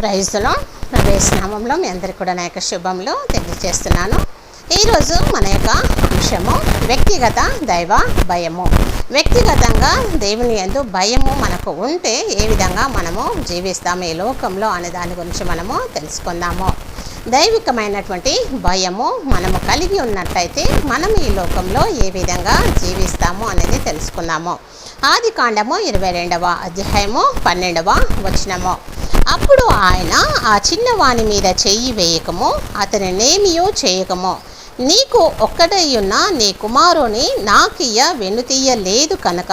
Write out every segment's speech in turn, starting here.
ప్రైజ్లో ప్రవేశనామంలో మీ అందరికీ కూడా నా యొక్క శుభంలో తెలియజేస్తున్నాను. ఈరోజు మన యొక్క అంశము వ్యక్తిగత దైవ భయము. వ్యక్తిగతంగా దేవుని ఎందు భయము మనకు ఉంటే ఏ విధంగా మనము జీవిస్తాము ఈ లోకంలో అనే దాని గురించి మనము తెలుసుకుందాము. దైవికమైనటువంటి భయము మనము కలిగి ఉన్నట్టయితే మనం ఈ లోకంలో ఏ విధంగా జీవిస్తాము అనేది తెలుసుకుందాము. ఆది కాండము ఇరవై రెండవ అధ్యాయము పన్నెండవ వచనము. అప్పుడు ఆయన ఆ చిన్నవాని మీద చెయ్యి వేయకమో అతని చేయకమో చేయకము నీకు ఒక్కడయ్యున్న నీ కుమారుని నాకియ్య వెనుతీయ లేదు కనుక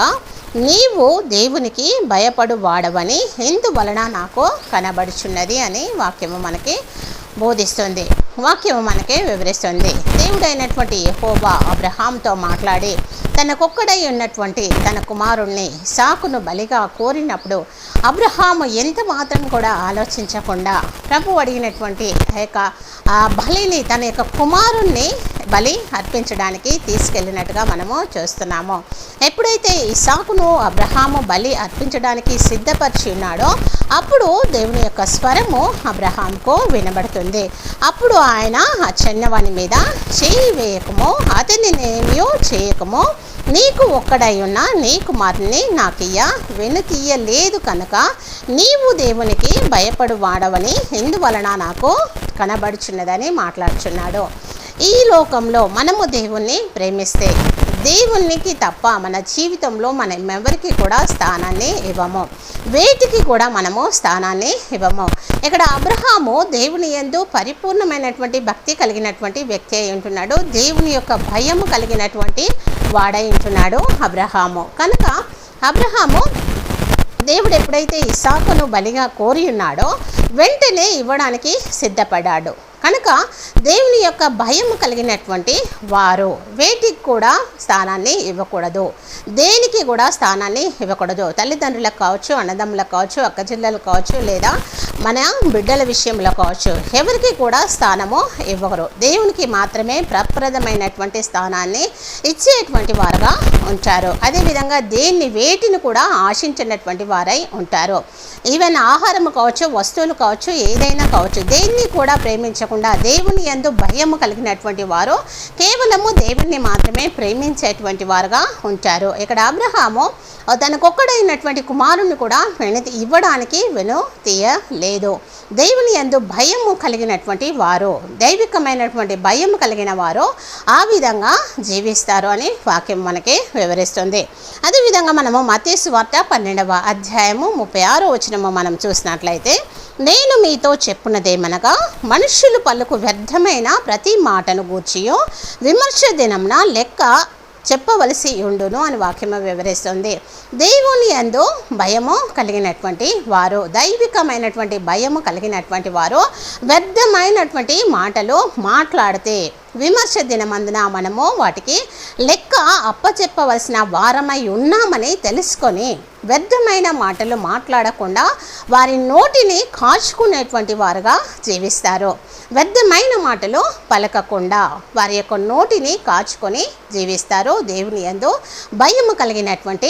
నీవు దేవునికి భయపడు వాడవని ఎందువలన నాకు కనబడుచున్నది అని వాక్యము మనకి బోధిస్తుంది. వాక్యం మనకే వివరిస్తుంది. దేవుడైనటువంటి హోబా అబ్రహాంతో మాట్లాడి తనకొక్కడై ఉన్నటువంటి తన కుమారుణ్ణి సాకును బలిగా కోరినప్పుడు అబ్రహాము ఎంత మాత్రం కూడా ఆలోచించకుండా ప్రభు అడిగినటువంటి యొక్క ఆ బలిని తన యొక్క కుమారుణ్ణి బలి అర్పించడానికి తీసుకెళ్ళినట్టుగా మనము చూస్తున్నాము. ఎప్పుడైతే ఇసాకును అబ్రహాము బలి అర్పించడానికి సిద్ధపరిచి ఉన్నాడో అప్పుడు దేవుని యొక్క స్వరము అబ్రహాంకు వినబడుతుంది. అప్పుడు ఆయన ఆ చిన్నవాని మీద చేయి వేయకము అతని నేమియో చేయకము నీకు ఒక్కడై ఉన్న నీ కుమారుని నాకియ్య వెనుతీయలేదు కనుక నీవు దేవునికి భయపడు వాడవని ఎందువలన నాకు కనబడుచున్నదని మాట్లాడుచున్నాడు. ఈ లోకంలో మనము దేవుణ్ణి ప్రేమిస్తే దేవునికి తప్ప మన జీవితంలో మనం ఎవరికి కూడా స్థానాన్ని ఇవ్వము. వేటికి కూడా మనము స్థానాన్ని ఇవ్వము. ఇక్కడ అబ్రహాము దేవుని ఎందు పరిపూర్ణమైనటువంటి భక్తి కలిగినటువంటి వ్యక్తి అయి ఉంటున్నాడు. దేవుని యొక్క భయము కలిగినటువంటి వాడై అబ్రహాము. కనుక అబ్రహాము దేవుడు ఎప్పుడైతే ఇసాకును బలిగా కోరి ఉన్నాడో వెంటనే ఇవ్వడానికి సిద్ధపడ్డాడు. కనుక దేవుని యొక్క భయం కలిగినటువంటి వారు వేటికి కూడా స్థానాన్ని ఇవ్వకూడదు. దేనికి కూడా స్థానాన్ని ఇవ్వకూడదు. తల్లిదండ్రులకు కావచ్చు అన్నదమ్ములకు కావచ్చు అక్కచెల్లెలకు కావచ్చు లేదా మన బిడ్డల విషయంలో కావచ్చు ఎవరికి కూడా స్థానము ఇవ్వరు దేవునికి మాత్రమే ప్రప్రదమైనటువంటి స్థానాన్ని ఇచ్చేటువంటి వారుగా ఉంటారు. అదేవిధంగా దేన్ని వేటిని కూడా ఆశించినటువంటి వారై ఉంటారు. ఈవెన్ ఆహారం కావచ్చు వస్తువులు కావచ్చు ఏదైనా కావచ్చు దేన్ని కూడా ప్రేమించకుండా దేవుని ఎందు భయము కలిగినటువంటి వారు కేవలము దేవుణ్ణి మాత్రమే ప్రేమించేటువంటి వారుగా ఉంటారు. ఇక్కడ అబ్రహాము తనకొక్కడైనటువంటి కుమారుని కూడా వెనుతి ఇవ్వడానికి వెను తీయలేదు. దేవుని ఎందు భయము కలిగినటువంటి వారు దైవికమైనటువంటి భయం కలిగిన వారు ఆ విధంగా జీవిస్తారు అని వాక్యం మనకి వివరిస్తుంది. అదేవిధంగా మనము మతేసు వార్త పన్నెండవ అధ్యాయము ముప్పై ఆరో వచనము మనం చూసినట్లయితే నేను మీతో చెప్పున్నదేమనగా మనుష్యులు పలుకు వ్యర్థమైన ప్రతి మాటను గూర్చియో విమర్శ దినంన లెక్క చెప్పవలసి ఉండును అని వాక్యము వివరిస్తుంది. దేవుని యందు భయము కలిగినటువంటి వారు దైవికమైనటువంటి భయము కలిగినటువంటి వారు వ్యర్థమైనటువంటి మాటలు మాట్లాడితే విమర్శ దినమందున మనము వాటికి లెక్క అప్పచెప్పవలసిన వారమై ఉన్నామని తెలుసుకొని వ్యర్థమైన మాటలు మాట్లాడకుండా వారి నోటిని కాచుకునేటువంటి వారుగా జీవిస్తారు. వ్యర్థమైన మాటలు పలకకుండా వారి యొక్క నోటిని కాచుకొని జీవిస్తారు. దేవుని యందు భయము కలిగినటువంటి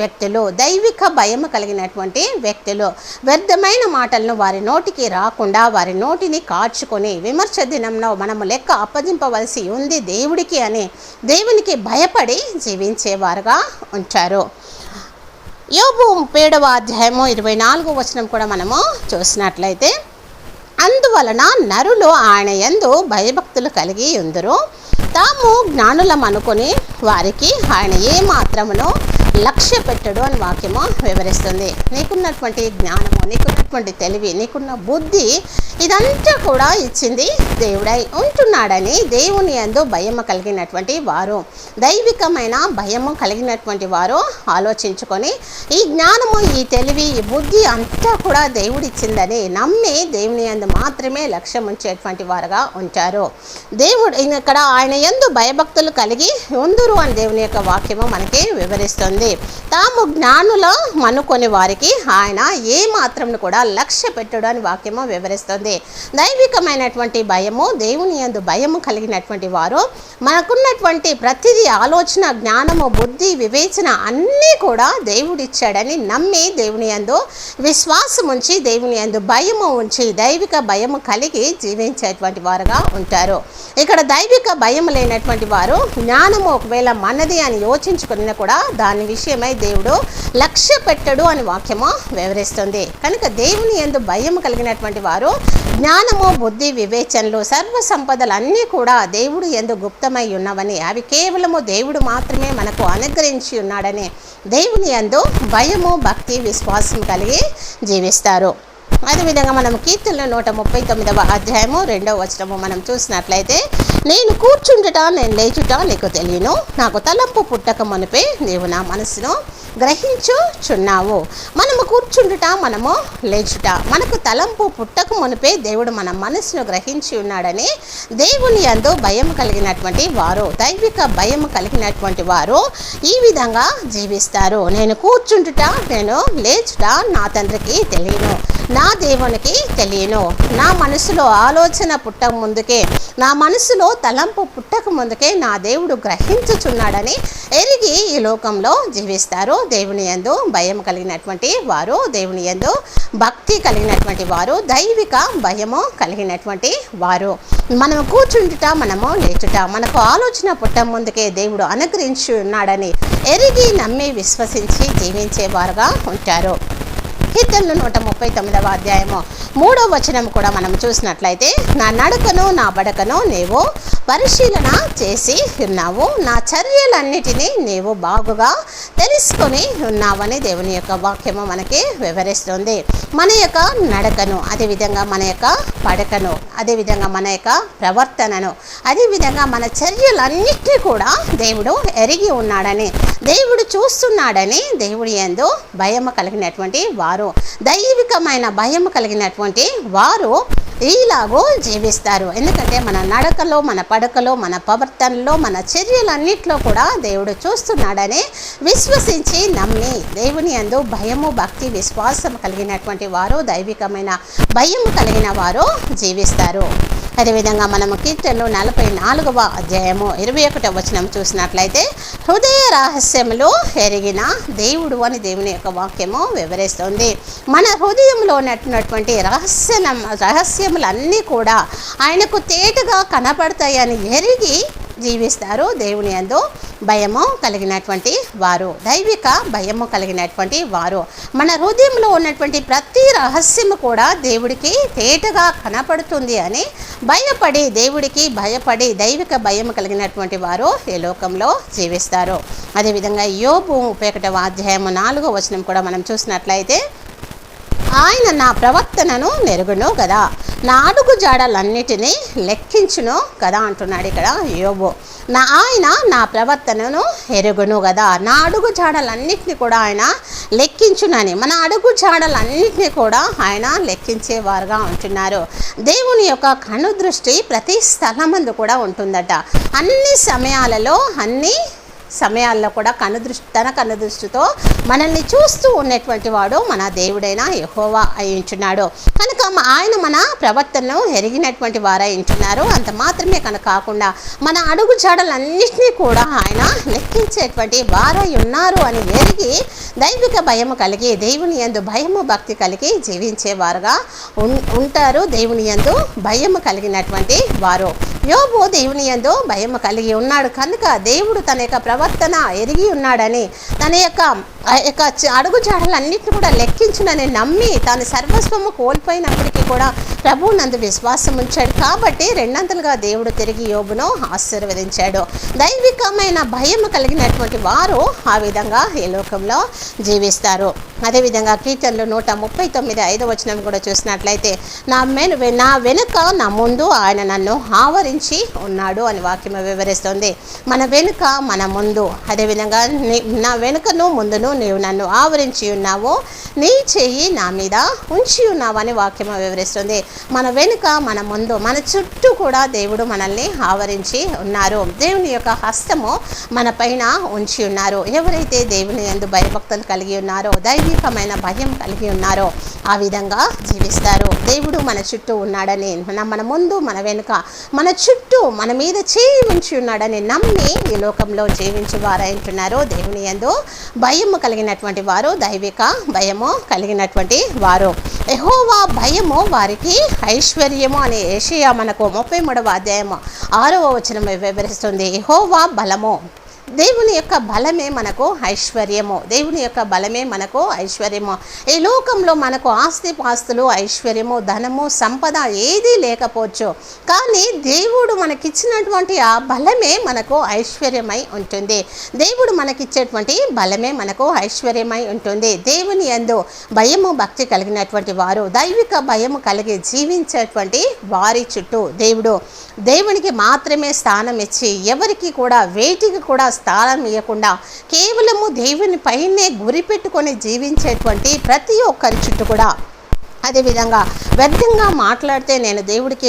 వ్యక్తులు దైవిక భయము కలిగినటువంటి వ్యక్తులు. వ్యర్థమైన మాటలను వారి నోటికి రాకుండా వారి నోటిని కాచుకొని విమర్శ దినంలో మనము లెక్క అప్పజింపవలసి ఉంది దేవుడికి అని దేవునికి భయపడి జీవించేవారుగా ఉంటారు. యోబు ముప్పేడవ అధ్యాయము ఇరవై నాలుగో వచనం కూడా మనము చూసినట్లయితే అందువలన నరులు ఆయన యందు భయభక్తులు కలిగి ఉందరు. తాము జ్ఞానులం అనుకొని వారికి ఆయన ఏ మాత్రమును లక్ష్య పెట్టడు అని వాక్యము వివరిస్తుంది. నీకున్నటువంటి జ్ఞానము నీకున్నటువంటి తెలివి నీకున్న బుద్ధి ఇదంతా కూడా ఇచ్చింది దేవుడై ఉంటున్నాడని దేవుని యందు భయము కలిగినటువంటి వారు దైవికమైన భయము కలిగినటువంటి వారు ఆలోచించుకొని ఈ జ్ఞానము ఈ తెలివి ఈ బుద్ధి అంతా కూడా దేవుడిచ్చిందని నమ్మి దేవుని యందు మాత్రమే లక్ష్యం ఉంచేటువంటి వారుగా ఉంటారు. దేవుడు ఇక్కడ ఆయన యందు భయభక్తులు కలిగి ఉందురు అని దేవుని యొక్క వాక్యము మనకి వివరిస్తుంది. వివరిస్తుంది తాము జ్ఞానులో మనుకొని వారికి ఆయన ఏ మాత్రం కూడా లక్ష్య పెట్టడు అని వాక్యము వివరిస్తుంది. దైవికమైనటువంటి భయము దేవుని యందు భయము కలిగినటువంటి వారు మనకున్నటువంటి ప్రతిదీ ఆలోచన జ్ఞానము బుద్ధి వివేచన అన్నీ కూడా దేవుడిచ్చాడని నమ్మి దేవుని యందు విశ్వాసం ఉంచి దేవుని యందు భయము ఉంచి దైవిక భయము కలిగి జీవించేటువంటి వారుగా ఉంటారు. ఇక్కడ దైవిక భయం లేనటువంటి వారు జ్ఞానము ఒకవేళ మనది అని యోచించుకున్న కూడా దాని విషయమై దేవుడు లక్ష్య పెట్టడు అని వాక్యము వివరిస్తుంది. కనుక దేవుని ఎందు భయం కలిగినటువంటి వారు జ్ఞానము బుద్ధి వివేచనలు సర్వ సంపదలు అన్నీ కూడా దేవుడు ఎందు గుప్తమై ఉన్నవని అవి కేవలము దేవుడు మాత్రమే మనకు అనుగ్రహించి ఉన్నాడని దేవుని యందు భయము భక్తి విశ్వాసం కలిగి జీవిస్తారు. అదేవిధంగా మనం కీర్తనలో నూట ముప్పై తొమ్మిదవ అధ్యాయము రెండవ వచనము మనం చూసినట్లయితే నేను కూర్చుండుట నేను లేచుట నీకు తెలియను. నాకు తలంపు పుట్టక మునిపే నీవు నా మనసును గ్రహించుచున్నావు. మనము కూర్చుండుట మనము లేచుట. మనకు తలంపు పుట్టక మునిపే దేవుడు మన మనసును గ్రహించి ఉన్నాడని దేవుని యందు భయం కలిగినటువంటి వారు దైవిక భయం కలిగినటువంటి వారు ఈ విధంగా జీవిస్తారు. నేను కూర్చుంటుట నేను లేచుట నా తండ్రికి తెలియను. నా నా దేవునికి తెలియను. నా మనసులో ఆలోచన పుట్టక ముందుకే నా మనసులో తలంపు పుట్టక ముందుకే నా దేవుడు గ్రహించుచున్నాడని ఎరిగి ఈ లోకంలో జీవిస్తారు. దేవుని యందు భయం కలిగినటువంటి వారు దేవుని యందు భక్తి కలిగినటువంటి వారు దైవిక భయము కలిగినటువంటి వారు. మనం కూర్చుంటుట మనము లేచుట మనకు ఆలోచన పుట్టం ముందుకే దేవుడు అనుగ్రహించున్నాడని ఎరిగి నమ్మి విశ్వసించి జీవించేవారుగా ఉంటారు. కీర్తనలు నూట ముప్పై తొమ్మిదవ అధ్యాయము. మూడో వచనం కూడా మనం చూసినట్లయితే నా నడకను నా బడకను నీవు పరిశీలన చేసి ఉన్నావు. నా చర్యలన్నిటినీ నీవు బాగుగా తెలుసుకొని ఉన్నావని దేవుని యొక్క వాక్యము మనకి వివరిస్తుంది. మన యొక్క నడకను అదేవిధంగా మన యొక్క పడకను అదేవిధంగా మన యొక్క ప్రవర్తనను అదేవిధంగా మన చర్యలన్నిటినీ కూడా దేవుడు ఎరిగి ఉన్నాడని దేవుడు చూస్తున్నాడని దేవుడి ఎందు భయం కలిగినటువంటి వారు దైవికమైన భయం కలిగినటువంటి వారు ఈలాగూ జీవిస్తారు. ఎందుకంటే మన నడకలో మన పడకలో మన ప్రవర్తనలో మన చర్యలన్నింటిలో కూడా దేవుడు చూస్తున్నాడని విశ్వసించి నమ్మి దేవుని యందు భయము భక్తి విశ్వాసం కలిగినటువంటి వారు దైవికమైన భయం కలిగిన వారు జీవిస్తారు. అదేవిధంగా మనము కీర్తనలు నలభై నాలుగవ అధ్యాయము ఇరవై ఒకటవ వచనం చూసినట్లయితే హృదయ రహస్యములు ఎరిగిన దేవుడు అని దేవుని యొక్క వాక్యము వివరిస్తుంది. మన హృదయంలో ఉన్నటువంటి రహస్య రహస్యములన్నీ కూడా ఆయనకు తేటగా కనపడతాయని ఎరిగి జీవిస్తారు దేవుని యందు భయము కలిగినటువంటి వారు దైవిక భయము కలిగినటువంటి వారు. మన హృదయంలో ఉన్నటువంటి ప్రతి రహస్యము కూడా దేవుడికి తేటగా కనపడుతుంది అని భయపడి దేవుడికి భయపడి దైవిక భయం కలిగినటువంటి వారు ఈ లోకంలో జీవిస్తారు. అదేవిధంగా యోబు ముప్పై ఒకటవ అధ్యాయము నాలుగో వచనం కూడా మనం చూసినట్లయితే ఆయన నా ప్రవర్తనను నెరుగును కదా? నా అడుగు జాడలన్నిటినీ లెక్కించును కదా అంటున్నాడు ఇక్కడ యోబు. నా ఆయన నా ప్రవర్తనను ఎరుగును కదా? నా అడుగు జాడలన్నిటిని కూడా ఆయన లెక్కించునని మన అడుగు జాడలన్నిటిని కూడా ఆయన లెక్కించేవారుగా ఉంటున్నారు దేవుని యొక్క కనుదృష్టి ప్రతి స్థలమందు కూడా ఉంటుందట. అన్ని సమయాలలో అన్ని సమయాల్లో కూడా కనుదృష్టి తన కనుదృష్టితో మనల్ని చూస్తూ ఉన్నటువంటి వాడు మన దేవుడైన యహోవా అయించున్నాడు కనుక తమ ఆయన మన ప్రవర్తనను ఎరిగినటువంటి వారై ఉంటున్నారు. అంత మాత్రమే కనుక కాకుండా మన అడుగు జాడలన్నింటినీ కూడా ఆయన లెక్కించేటువంటి వారై ఉన్నారు అని ఎరిగి దైవిక భయము కలిగి దేవుని యందు భయము భక్తి కలిగి జీవించేవారుగా ఉన్ ఉంటారు. దేవుని యందు భయము కలిగినటువంటి వారు. యోబు దేవుని యందు భయము కలిగి ఉన్నాడు. కనుక దేవుడు తన యొక్క ప్రవర్తన ఎరిగి ఉన్నాడని తన యొక్క యొక్క అడుగు జాడలన్నింటిని కూడా లెక్కించునని నమ్మి తాను సర్వస్వము కోల్పోయినప్పటికీ కూడా ప్రభు నందు విశ్వాసం ఉంచాడు. కాబట్టి రెండంతలుగా దేవుడు తిరిగి యోబును ఆశీర్వదించాడు. దైవికమైన భయం కలిగినటువంటి వారు ఆ విధంగా ఈ లోకంలో జీవిస్తారు. అదేవిధంగా కీర్తనలు నూట ముప్పై తొమ్మిది ఐదో వచనం కూడా చూసినట్లయితే నా మెను నా వెనుక నా ముందు ఆయన నన్ను ఆవరించి ఉన్నాడు అని వాక్యం వివరిస్తుంది. మన వెనుక మన ముందు. అదేవిధంగా నీ- నా వెనుకను ముందును నీవు నన్ను ఆవరించి ఉన్నావు. నీ చెయ్యి నా మీద ఉంచి ఉన్నావు అని వాక్యం వివరిస్తుంది. మన వెనుక మన ముందు మన చుట్టూ కూడా దేవుడు మనల్ని ఆవరించి ఉన్నారు. దేవుని యొక్క హస్తము మన పైన ఉంచి ఉన్నారు. ఎవరైతే దేవుని ఎందు భయభక్తులు కలిగి ఉన్నారో దైవికమైన భయం కలిగి ఉన్నారో ఆ విధంగా జీవిస్తారు. దేవుడు మన చుట్టూ ఉన్నాడని మన మన ముందు మన వెనుక మన చుట్టూ మన మీద చేయి ఉంచి ఉన్నాడని నమ్మి ఈ లోకంలో జీవించి వారంటున్నారు దేవుని ఎందు భయము కలిగినటువంటి వారు దైవిక భయము కలిగినటువంటి వారు. ఎహోవా భయము వారికి ఐశ్వర్యము అనే ఏషియా మనకు ముప్పై మూడవ అధ్యాయము ఆరవ వచనమే వివరిస్తుంది. హోవా బలము. దేవుని యొక్క బలమే మనకు ఐశ్వర్యము. దేవుని యొక్క బలమే మనకు ఐశ్వర్యము. ఈ లోకంలో మనకు ఆస్తి పాస్తులు ఐశ్వర్యము ధనము సంపద ఏదీ లేకపోవచ్చు. కానీ దేవుడు మనకిచ్చినటువంటి ఆ బలమే మనకు ఐశ్వర్యమై ఉంటుంది. దేవుడు మనకిచ్చేటువంటి బలమే మనకు ఐశ్వర్యమై ఉంటుంది. దేవుని ఎందు భయము భక్తి కలిగినటువంటి వారు దైవిక భయము కలిగి జీవించేటువంటి వారి చుట్టూ దేవుడు దేవునికి మాత్రమే స్థానం ఇచ్చి ఎవరికి కూడా వేటికి కూడా స్థానం ఇవ్వకుండా కేవలము దేవుని పైనే గురి పెట్టుకొని జీవించేటువంటి ప్రతి ఒక్కరి చుట్టూ కూడా. అదేవిధంగా వ్యర్థంగా మాట్లాడితే నేను దేవుడికి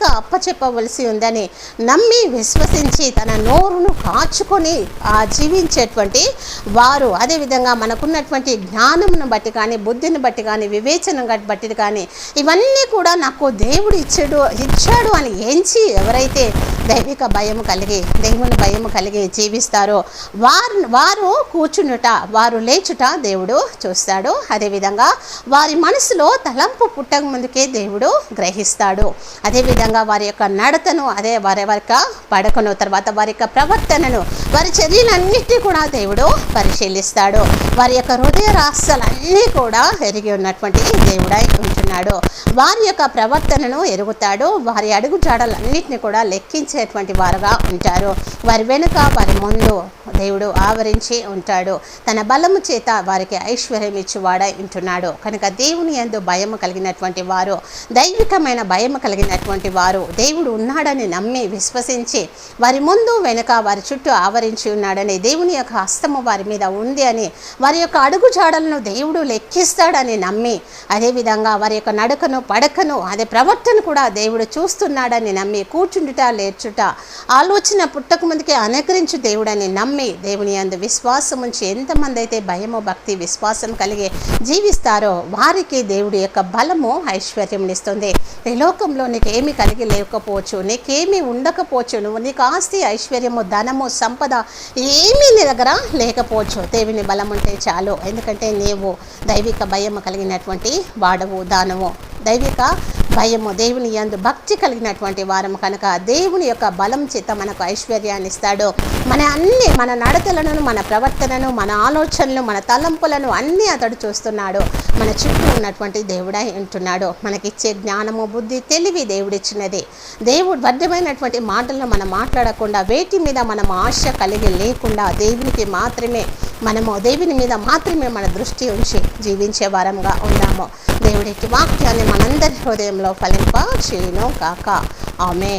లెక్క అప్పచెప్పవలసి ఉందని నమ్మి విశ్వసించి తన నోరును కాచుకొని ఆ జీవించేటువంటి వారు అదేవిధంగా మనకున్నటువంటి జ్ఞానమును బట్టి కానీ బుద్ధిని బట్టి కానీ వివేచన బట్టి కానీ ఇవన్నీ కూడా నాకు దేవుడు ఇచ్చాడు ఇచ్చాడు అని ఎంచి ఎవరైతే దైవిక భయం కలిగి దేవుని భయం కలిగి జీవిస్తారో వారు వారు కూర్చునుట వారు లేచుట దేవుడు చూస్తాడు. అదేవిధంగా వారి మనసులో తలంపు పుట్టక ముందుకే దేవుడు గ్రహిస్తాడు. అదేవిధంగా వారి యొక్క నడతను అదే వారి యొక్క పడకను తర్వాత వారి యొక్క ప్రవర్తనను వారి చర్యలన్నిటినీ కూడా దేవుడు పరిశీలిస్తాడు. వారి యొక్క హృదయ రాస్తలన్నీ కూడా ఎరిగి ఉన్నటువంటి దేవుడై ఉంటున్నాడు. వారి యొక్క ప్రవర్తనను ఎరుగుతాడు. వారి అడుగు జాడలన్నింటినీ కూడా లెక్కించేటువంటి వారుగా ఉంటారు. వారి వెనుక వారి ముందు దేవుడు ఆవరించి ఉంటాడు. తన బలము చేత వారికి ఐశ్వర్యం ఇచ్చివాడై ఉంటున్నాడు. కనుక దేవుని ఎందు భయము కలిగినటువంటి వారు దైవికమైన భయము కలిగినటువంటి వారు. దేవుడు ఉన్నాడని నమ్మి విశ్వసించి వారి ముందు వెనుక వారి చుట్టూ ఆవరించి ఉన్నాడని దేవుని యొక్క హస్తము వారి మీద ఉంది అని వారి యొక్క అడుగు జాడలను దేవుడు లెక్కిస్తాడని నమ్మి అదేవిధంగా వారి యొక్క నడకను పడకను అదే ప్రవర్తన కూడా దేవుడు చూస్తున్నాడని నమ్మి కూర్చుండుట లేర్చుట ఆలోచన పుట్టక ముందుకే అనుకరించు దేవుడని నమ్మి దేవుని అందు విశ్వాసం ఉంచి ఎంతమంది అయితే భయము భక్తి విశ్వాసం కలిగి జీవిస్తారో వారికి దేవుడి యొక్క బలము ఐశ్వర్యం ఇస్తుంది ఈ లోకంలో నీకు ఏమి కలిగి లేకపోవచ్చు. నీకేమీ ఉండకపోవచ్చు. నువ్వు నీకు ఆస్తి ఐశ్వర్యము ధనము సంపద ఏమీ నీ దగ్గర లేకపోవచ్చు. దేవుని బలం ఉంటే చాలు. ఎందుకంటే నీవు దైవిక భయం కలిగినటువంటి వాడవు దానవు. దైవిక భయము దేవుని యందు భక్తి కలిగినటువంటి వారం కనుక దేవుని యొక్క బలం చేత మనకు ఐశ్వర్యాన్ని ఇస్తాడు. మన అన్ని మన నడతలను మన ప్రవర్తనను మన ఆలోచనలు మన తలంపులను అన్నీ అతడు చూస్తున్నాడు. మన చుట్టూ ఉన్నటువంటి దేవుడై ఉంటున్నాడు. మనకిచ్చే జ్ఞానము బుద్ధి తెలివి దేవుడిచ్చినది. దేవుడు బద్ధమైనటువంటి మాటలను మనం మాట్లాడకుండా వేటి మీద మనం ఆశ కలిగి లేకుండా దేవునికి మాత్రమే మనము దేవుని మీద మాత్రమే మన దృష్టి ఉంచి జీవించే వారంగా ఉన్నాము దేవుడికి వాక్యాన్ని మనందరి హృదయంలో ఫలింప చేయను కాక ఆమె